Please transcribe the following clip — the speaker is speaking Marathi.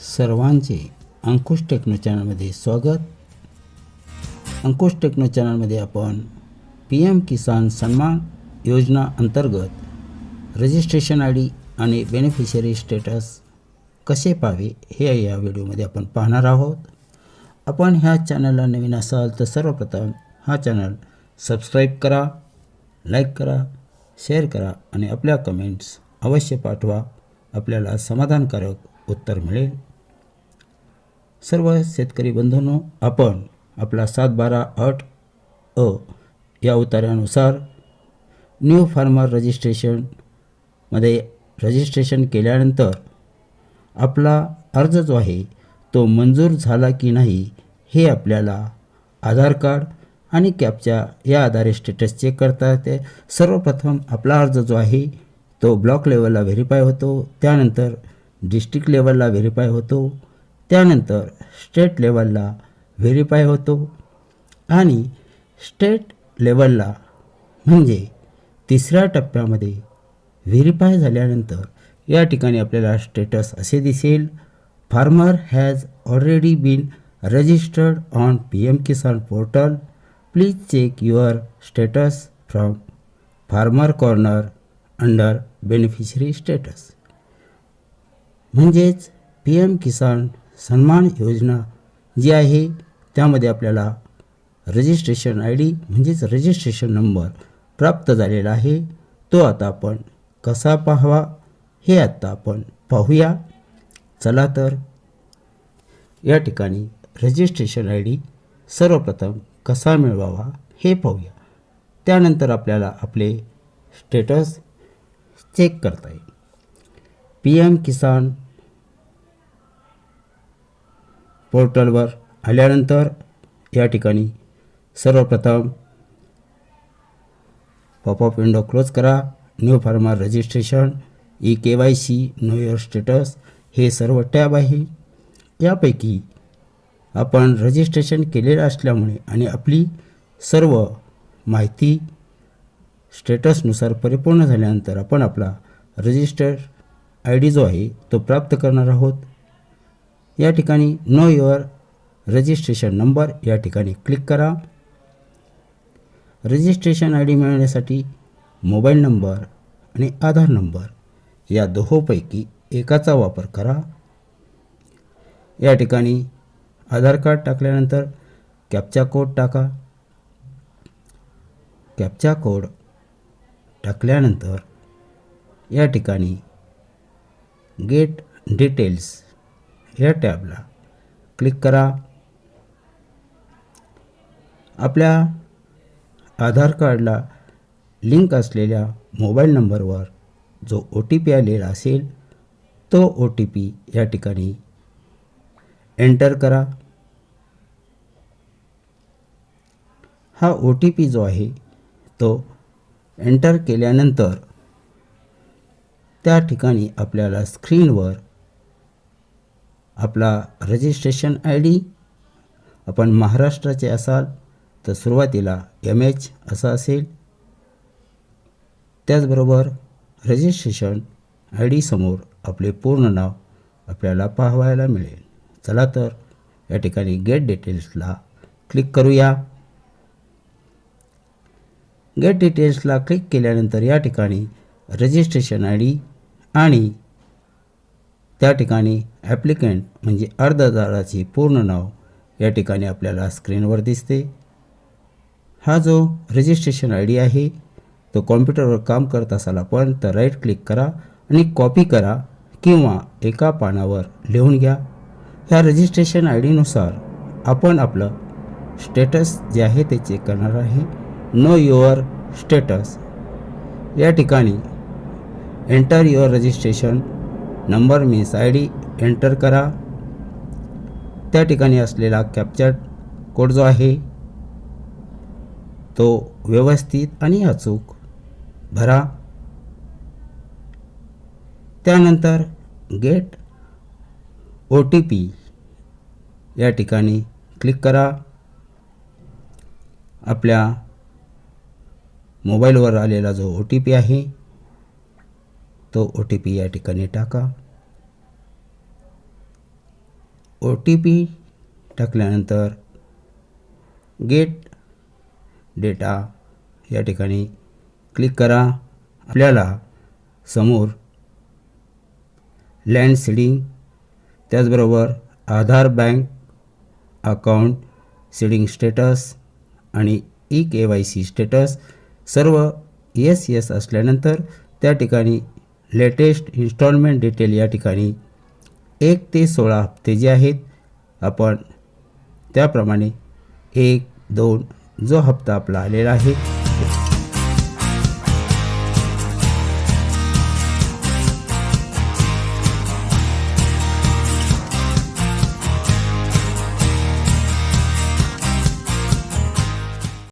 सर्वांचे अंकुश टेक्नो चॅनलमध्ये स्वागत. अंकुश टेक्नो चॅनलमध्ये आपण पी एम किसान सन्मान योजना अंतर्गत रजिस्ट्रेशन आय डी आणि बेनिफिशरी स्टेटस कसे पाहावे हे या व्हिडिओमध्ये आपण पाहणार आहोत. आपण ह्या चॅनलला नवीन असाल तर सर्वप्रथम हा चॅनल सबस्क्राईब करा लाईक करा शेअर करा आणि आपल्या कमेंट्स अवश्य पाठवा. आपल्याला समाधानकारक उत्तर मिळेल. सर्व शेतकरी बंधूंनो आपण आपला सात बारा आठ अ या उतार्यानुसार न्यू फार्मर रजिस्ट्रेशनमध्ये रजिस्ट्रेशन केल्यानंतर आपला अर्ज जो आहे तो मंजूर झाला की नाही हे आपल्याला आधार कार्ड आणि कॅपच्या या आधारे स्टेटस चेक करता येते. सर्वप्रथम आपला अर्ज जो आहे तो ब्लॉक लेवलला व्हेरीफाय होतो. त्यानंतर डिस्ट्रिक्ट लेवलला व्हेरीफाय होतो. त्यानंतर स्टेट लेवलला व्हेरीफाय होतो. आणि स्टेट लेवलला म्हणजे तिसऱ्या टप्प्यामध्ये व्हेरीफाय झाल्यानंतर या ठिकाणी आपल्याला स्टेटस असे दिसेल. Farmer has already been registered on P M Kisan portal please check your status from farmer corner under beneficiary status म्हणजेच पी एम किसान सन्मान योजना जी आहे त्यामध्ये आपल्याला रजिस्ट्रेशन आय डी म्हणजेच रजिस्ट्रेशन नंबर प्राप्त झालेला आहे. तो आता आपण कसा पाहावा हे आत्ता आपण पाहूया. चला तर या ठिकाणी रजिस्ट्रेशन आय डी सर्वप्रथम कसा मिळवावा हे पाहूया. त्यानंतर आपल्याला आपले स्टेटस चेक करता येईल. पी एम किसान पोर्टलवर आल्यानंतर या ठिकाणी सर्वप्रथम पॉपअप विंडो क्लोज करा. New farmer registration E K Y C know your status हे सर्व टॅब आहे. यापैकी आपण रजिस्ट्रेशन केलेलं असल्यामुळे आणि आपली सर्व माहिती स्टेटसनुसार परिपूर्ण झाल्यानंतर आपण आपला रजिस्टर आय डी जो आहे तो प्राप्त करणार आहोत. या ठिकाणी नो युअर रजिस्ट्रेशन नंबर या ठिकाणी क्लिक करा. रजिस्ट्रेशन आय डी मिळवण्यासाठी मोबाईल नंबर आणि आधार नंबर या दोहोपैकी एकाचा वापर करा. या ठिकाणी आधार कार्ड टाकल्यानंतर कॅपचा कोड टाका. कॅपचा कोड टाकल्यानंतर या ठिकाणी गेट डिटेल्स या टॅबला क्लिक करा. आपल्या आधार कार्डला लिंक असलेल्या मोबाईल नंबरवर जो ओ टी पी आलेला असेल तो ओ टी पी या ठिकाणी एंटर करा. हा ओ टी पी जो आहे तो एंटर केल्यानंतर त्या ठिकाणी आपल्याला स्क्रीनवर आपला रजिस्ट्रेशन आय डी आपण महाराष्ट्राचे असाल तर सुरुवातीला एम एच असं असेल. त्याचबरोबर रजिस्ट्रेशन आय डी समोर आपले पूर्ण नाव आपल्याला पाहावायला मिळेल. चला तर या ठिकाणी गेट डिटेल्सला क्लिक करूया. गेट डिटेल्सला क्लिक केल्यानंतर या ठिकाणी रजिस्ट्रेशन आय डी आणि त्या ठिकाणी ॲप्लिकंट म्हणजे अर्जदाराचे पूर्ण नाव या ठिकाणी आपल्याला स्क्रीनवर दिसते. हा जो रजिस्ट्रेशन आय डी आहे तो कॉम्प्युटरवर काम करत असाल आपण तर राईट क्लिक करा आणि कॉपी करा किंवा एका पानावर लिहून घ्या. ह्या रजिस्ट्रेशन आय डीनुसार आपण आपलं स्टेटस जे आहे ते चेक करणार आहे. नो युअर स्टेटस या ठिकाणी enter your registration number means I D enter करा. त्या ठिकाणी असलेला कॅप्चर कोड जो आहे तो व्यवस्थित आणि अचूक भरा. त्यानंतर गेट ओ टी पी या ठिकाणी क्लिक करा. आपल्या मोबाईलवर आलेला जो ओ टी पी आहे तो ओ टी पी या ठिकाणी टाका. ओ टी पी टाकल्यानंतर गेट डेटा या ठिकाणी क्लिक करा. आपल्याला समोर लँड सीडिंग त्याचबरोबर Aadhaar bank account seeding status आणि E K Y C status सर्व येस येस असल्यानंतर त्या ठिकाणी लेटेस्ट इन्स्टॉलमेंट डिटेल या ठिकाणी एक ते सोळा हप्ते जे आहेत आपण त्याप्रमाणे एक दोन जो हप्ता आपला आलेला आहे